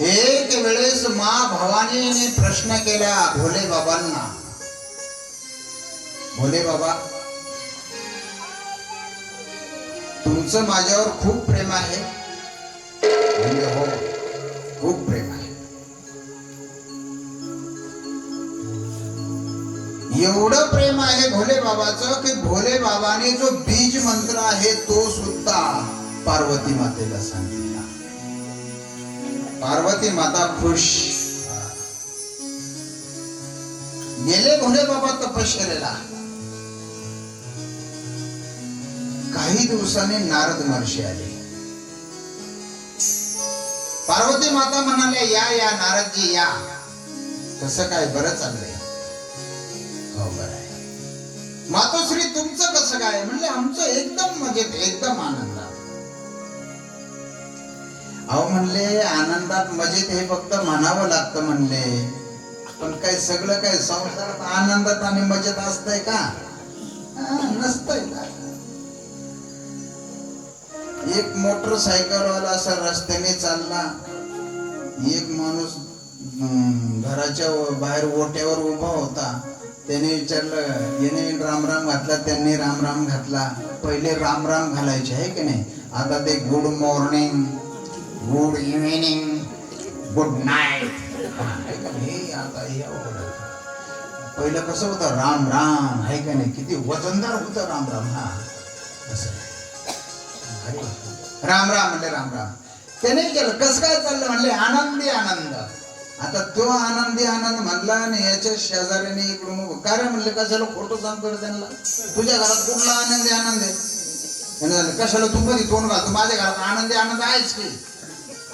एक वेळेस मा भवानीने प्रश्न केला भोले बाबांना. भोले बाबा तुमचं माझ्यावर खूप प्रेम आहे. म्हणजे हो खूप प्रेम आहे. एवढं प्रेम आहे भोले बाबाचं की भोले बाबाने जो बीज मंत्र आहे तो सुद्धा पार्वती मातेला सांगितला. पार्वती माता खुश। गेले भोले बाबा तपश्चरेला काही दिवसांनी नारद महर्षी आले। पार्वती माता म्हणाले या या नारदजी या. कसं काय बरं चाललंय? हो बरं आहे. मातोश्री तुमचं कसं काय? म्हणले आमचं एकदम मजेत एकदम आनंद. अहो म्हणले आनंदात मजेत हे फक्त म्हणावं लागतं म्हणले. पण काय सगळं काय संसारात आनंदात आणि मजेत असतंय का? नसतंय का एक मोटरसायकल वाला असा रस्त्याने चालला. एक माणूस घराच्या बाहेर ओट्यावर उभा होता. त्याने विचारलं याने राम राम घातला? त्यांनी राम राम घातला. पहिले राम राम घालायचे आहे की नाही? आता ते good morning. Good evening good night हे आता हे पहिलं कसं होतं? राम राम. आहे का नाही? किती वजनदार होतं राम राम. हा. असं. राम राम म्हणले राम राम. त्याने केलं. कसं काय चाललं? म्हणले आनंदी आनंद. आता तो आनंदी आनंद म्हणला आणि याच्या शेजाऱ्याने इकडून काय रे म्हणले? कशाला खोटं सांगतो त्यांना? तुझ्या घरात कुठला आनंदी आनंद? आहे कशाला तू कधी तोंड घालतो? माझ्या घरात आनंदी आनंद आहेच की.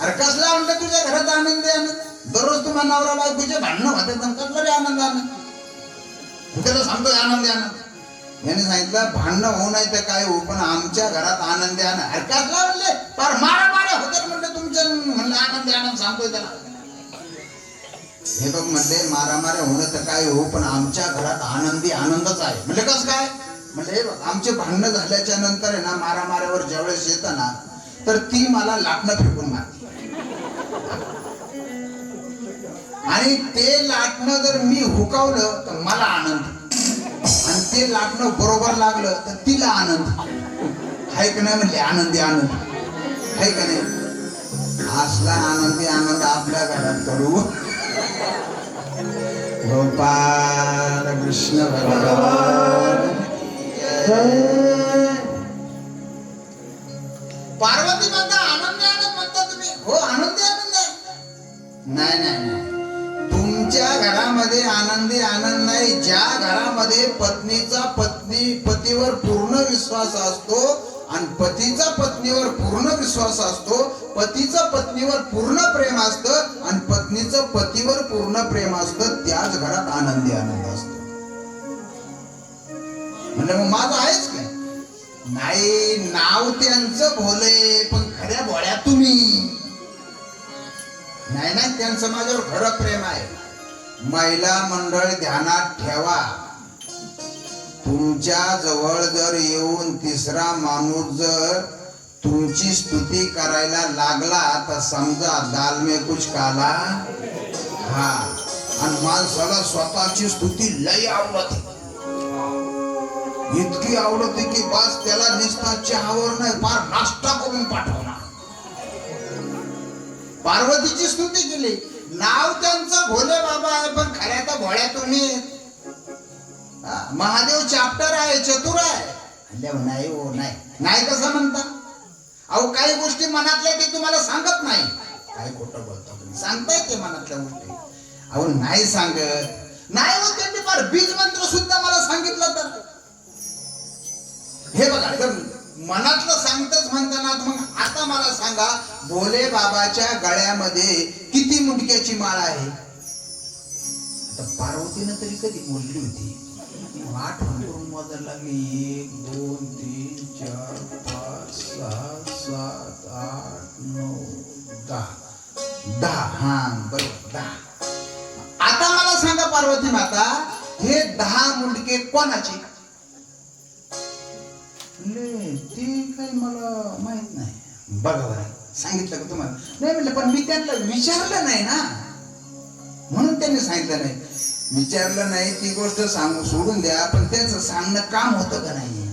अरे कसला आनंद तुझ्या घरात आनंदी आनंद. दररोज तुम्हा नवरा बायकोचे भांडणं होते पण कसला रे आनंद आनंद. त्याला सांगतोय आनंदी आनंद? याने सांगितलं भांडणं होऊ नाही तर काय होऊ पण आमच्या घरात आनंदी आनंद. अरे कसला म्हणले पार मारा मारा होते म्हणले तुमच्या म्हणलं आनंदी आनंद सांगतोय त्याला. हे बघ म्हणले मारामाऱ्या होणं तर काय हो पण आमच्या घरात आनंदी आनंदच आहे. म्हणजे कसं काय? म्हणजे हे बघ आमचे भांडणं झाल्याच्यानंतर आहे ना मारामाऱ्यावर ज्यावेळेस येतं ना तर ती मला लाटणं फेकून आणि ते लाटणं जर मी हुकावलं तर मला आनंद. आणि ते लाटणं बरोबर लागलं तर तिला आनंद. हाय का नाही म्हणले आनंदी आनंद. हाय का नाही? असला आनंदी आनंद आपल्या घरात करू. गोपाल कृष्ण भगवान. पार्वती माता आनंद आनंद म्हणता तुम्ही? हो आनंदी आनंद. नाही नाही नाही. तुमच्या घरामध्ये आनंदी आनंद नाही. ज्या घरामध्ये पत्नीचा पत्नी पतीवर पूर्ण विश्वास असतो आणि पतीचा पत्नीवर पूर्ण विश्वास असतो पतीचं पत्नीवर पूर्ण प्रेम असतं आणि पत्नीचं पतीवर पूर्ण प्रेम असतं त्याच घरात आनंदी आनंद असतो. म्हणजे मग माझं आहेच काय? नाही नाव त्यांचं भोले पण खऱ्या भोळ्या तुम्ही. नाही नाही त्यांचं माझ्यावर खरं प्रेम आहे. महिला मंडळ ध्यानात ठेवा. तुमच्या जवळ जर येऊन तिसरा माणूस जर तुमची स्तुती करायला लागला तर समजा दाल में कुछ काला. हा. आणि माणसाला स्वतःची स्तुती लय आवडते. इतकी आवडते की बास त्याला निसता चहावर नाही फार नाश्ता करून पाठवणार. पार्वतीची स्तुती केली. नाव त्यांचं भोले बाबा आहे पण खऱ्या तर भोळ्या तुम्ही. महादेव चाप्टर आहे चतुर आहे. म्हणले, नाही हो नाही. नाही कसं म्हणता? अहो काही गोष्टी मनातल्या ते तुम्हाला सांगत नाही. काय खोटं बोलतो तुम्ही. सांगताय ते मनातल्या गोष्टी. अहो नाही सांगत. नाही हो त्यांनी फार बीज मंत्र सुद्धा मला सांगितलं तर. हे बघा. मनातलं सांगतच म्हणताना मग आता मला सांगा भोले बाबाच्या गळ्यामध्ये किती मुंडक्याची माळ आहे? आता पार्वतीनं तरी कधी मोजली होती? आठ करून मोजायला लागली. एक दोन तीन चार पाच सहा सात आठ नऊ दहा. दहा. हा बरोबर दहा. आता मला सांगा पार्वती माता हे दहा मुंडके कोणाचे? काही मला माहीत नाही. बघा बरं सांगितलं का तुम्हाला? नाही म्हणलं पण मी त्यांना विचारलं नाही ना. म्हणून त्यांनी सांगितलं नाही. विचारलं नाही ती गोष्ट सांगू सोडून द्या पण त्यांचं सांगणं काम होतं का नाही?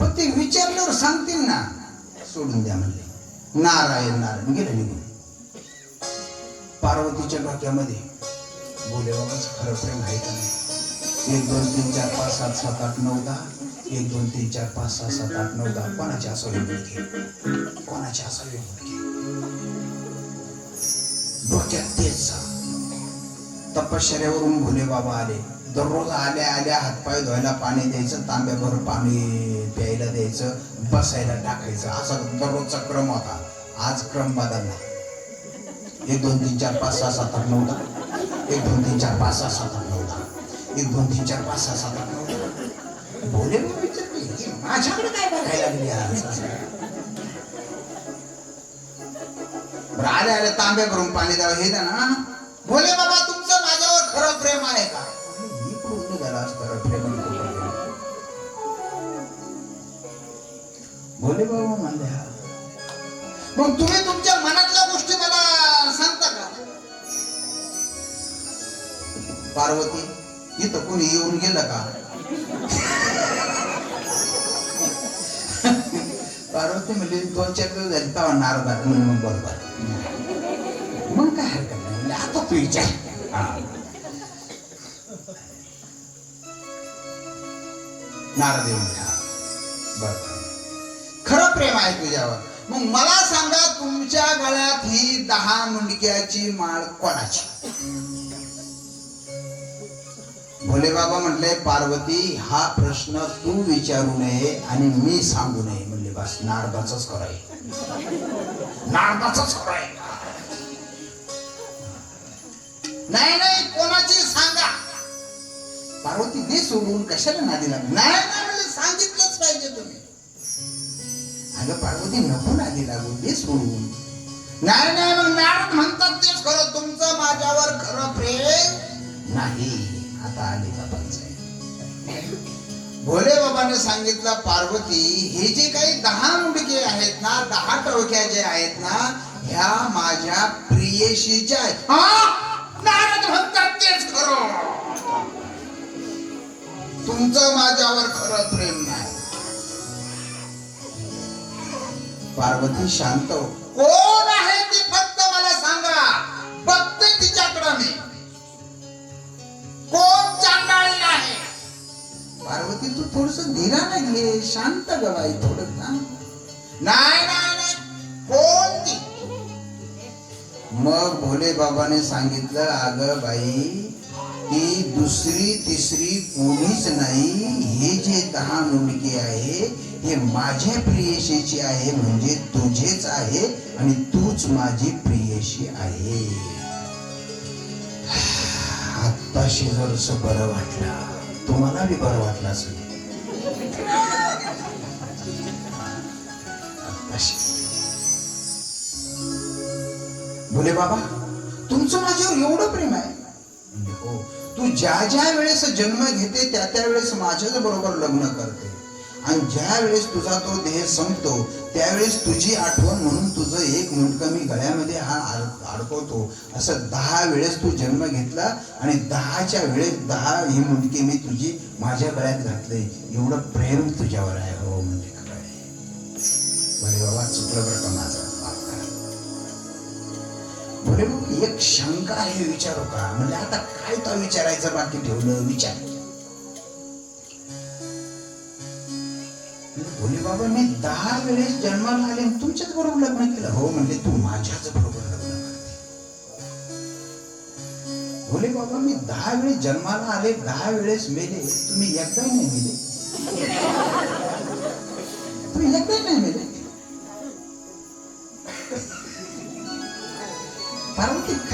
पण ते विचारल्यावर सांगतील ना. सोडून द्या म्हणले. नारायण नारायण गेलं निघून. पार्वतीच्या डोक्यामध्ये बोले बाबाच खरं प्रेम आहे का नाही? एक दोन तीन चार पाच सात सात आठ नऊ दहा एक दोन तीन चार पाच सहा सात आठ नऊ दहा कोणाचे असावे मुलगे. कोणाचे असावे मुलगे. डोक्यात तेच तपश्चर्यावरून भोले बाबा आले. दररोज आल्या आल्या हातपाय धुवायला पाणी द्यायचं तांब्याभर पाणी प्यायला द्यायचं बसायला टाकायचं. असा दररोजचा क्रम होता. आज क्रम बदलला. एक दोन तीन चार पाच सहा सात आठ नऊ दहा. एक दोन तीन चार पाच सहा सात आठ नऊ दहा. एक दोन तीन चार पाच सहा सात आठ नऊ दहा भोले बाबा विचारले, माझ्याकडे काय बघायला लागली आज?" आले आले तांब्या भरून पाणी द्यावं. हे ना भोले बाबा तुमचं माझ्यावर खरं प्रेम आहे का? मी कुठून झाला आज खरं प्रेम आणि भोले बाबा म्हणले हा. मग तुम्ही तुमच्या मनातल्या गोष्टी मला सांगता का? पार्वती इथं कोणी येऊन गेलं का? पार्वती म्हणजे दोन चार दिवस झाले तेव्हा नारद आले. मग बरोबर मग काय हरकत नाही म्हणजे आता तू विचार. हा. नारद येऊन बरोबर खरं प्रेम आहे तुझ्यावर. मग मला सांगा तुमच्या गळ्यात ही दहा मुंडक्याची माळ कोणाची? भोले बाबा म्हटले पार्वती हा प्रश्न तू विचारू नये आणि मी सांगू नये. बस नारदाच कराय नारदाच कराय नाही नाही कोणाची सांगा. पार्वती दे सोडून कशाला नादी लागली नाही नाही सांगितलंच पाहिजे तुम्ही. अगं पार्वती नको नादी लागू दे सोडून. नाही नाही मग नारद म्हणतात तेच खरं तुमचं माझ्यावर खरं प्रेम नाही. आता आली का पंचायत? भोले बाबाने सांगितलं पार्वती हे जे काही दहा मुडके आहेत ना दहा टवक्या जे आहेत ना ह्या माझ्या प्रियशीच्या आहेत. नारद म्हणतात तेच खरं. तुमचं माझ्यावर खरं प्रेम नाही. पार्वती शांत हो. कोण हे शांत गवाई थोडं ना नाही नाही नाही. कोण ती? मग भोले बाबाने सांगितलं अग बाई ती दुसरी तिसरी कोणीच नाही. हे जे दहा मुंडके आहे हे माझे प्रियशीची आहे म्हणजे तुझेच आहे आणि तूच माझी प्रियशी आहे. आत्ताशी जरस बरं वाटलं तुम्हाला बी बरं वाटलं असेल. आत्ताशी बोले बाबा तुमचं माझ्यावर एवढं प्रेम आहे. हो तू ज्या ज्या वेळेस जन्म घेते त्या त्या वेळेस माझ्याच बरोबर लग्न करते. आणि ज्या वेळेस तुझा तो देह संपतो त्यावेळेस तुझी आठवण म्हणून तुझं एक मुंडकं मी गळ्यामध्ये हा अडकवतो असं दहा वेळेस तू जन्म घेतला आणि दहाच्या वेळेस दहा ही मुंडकी मी तुझी माझ्या गळ्यात घातले एवढं प्रेम तुझ्यावर आहे बरे माझा. माफ करा मग एक शंका आहे विचारू का? म्हणजे आता काय तो विचारायचं बाकी ठेवलं? विचार. बोले बाबा मी दहा वेळेस जन्माला आले तुमच्याच बरोबर लग्न केलं. हो म्हणजे तू माझ्याच बरोबर लग्न करते. बोले बाबा मी दहा वेळेस जन्माला आले दहा वेळेस मेले. तुम्ही एकदा नाही मेले. तुम्ही एकदा नाही मेले?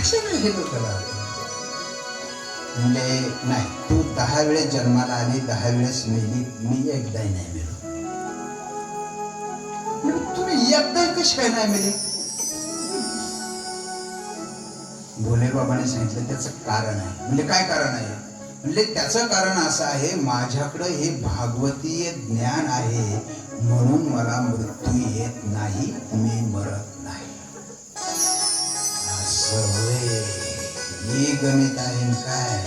कशाला हे डोक्याला म्हणजे नाही तू दहा वेळेस जन्माला आली दहा वेळेस मेली मी एकदाही नाही मेलो. म्हणजे तुम्ही एकदा कशी नाही मेले? भोले बाबाने सांगितलं त्याचं कारण आहे. म्हणजे काय कारण आहे? म्हणजे त्याचं कारण असं आहे माझ्याकडं हे भागवतीय ज्ञान आहे म्हणून मला मृत्यू येत नाही मी मरत हे गणित आहे काय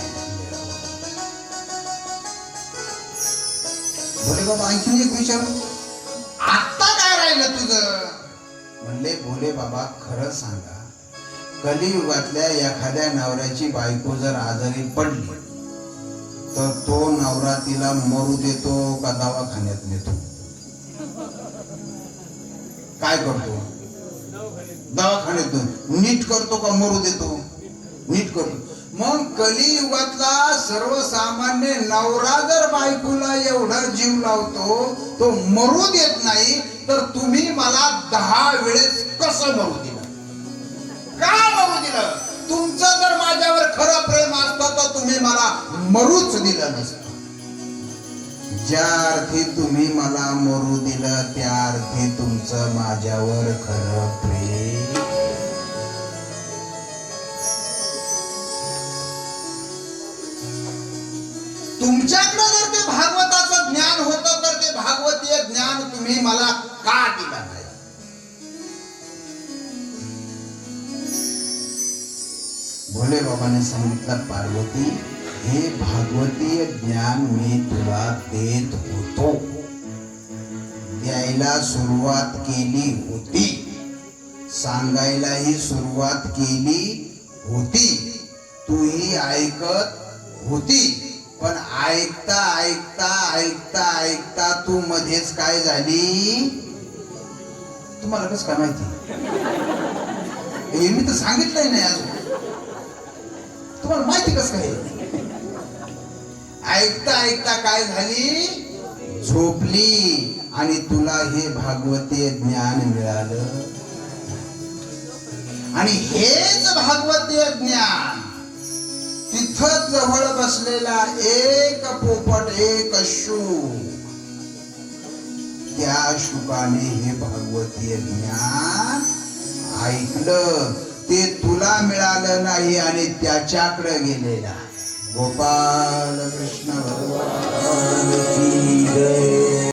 भोले बाबा आणखीन एक विचारू. आत्ता काय राहिलं तुझं? म्हणले भोले बाबा खरं सांगा कलियुगातल्या एखाद्या नवऱ्याची बायको जर आजारी पडली तर तो नवरा तिला मरू देतो का दवाखान्यात नेतो? काय करतो? दवाखान्यात नीट करतो का मरू देतो? नीट करून. मग कलियुगातला सर्वसामान्य नवरा जर बायकोला एवढा जीव लावतो तो मरू देत नाही तर तुम्ही मला दहा वेळेस कसं मरू दिलं? का मरू दिलं? तुमचं जर माझ्यावर खरं प्रेम असतं तर तुम्ही मला मरूच दिलं नसतं. ज्या अर्थी तुम्ही मला मरू दिलं त्या अर्थी तुमचं माझ्यावर खरं प्रेम तुमच्याकडे जर ते भागवताचं ज्ञान होतं तर ते भागवतीय ज्ञान तुम्ही मला का दिलं नाही? भोले बाबाने सांगितलं पार्वती हे भागवतीय ज्ञान मी तुला देत होतो. द्यायला सुरुवात केली होती. सांगायलाही सुरुवात केली होती. तूही ऐकत होती. पण ऐकता ऐकता ऐकता ऐकता तू मध्येच काय झाली? तुम्हाला कसं काय माहिती? हे मी तर सांगितलंय नाही अजून. तुम्हाला माहिती कसं काय ऐकता ऐकता काय झाली? झोपली. आणि तुला हे भागवते ज्ञान मिळालं. आणि हेच भागवते ज्ञान तिथं जवळ बसलेला एक पोपट एक शुक त्या शुकाने हे भागवतीय ज्ञान ऐकलं. ते तुला मिळालं नाही आणि त्याच्याकडे गेलेला. गोपाल कृष्ण भगवान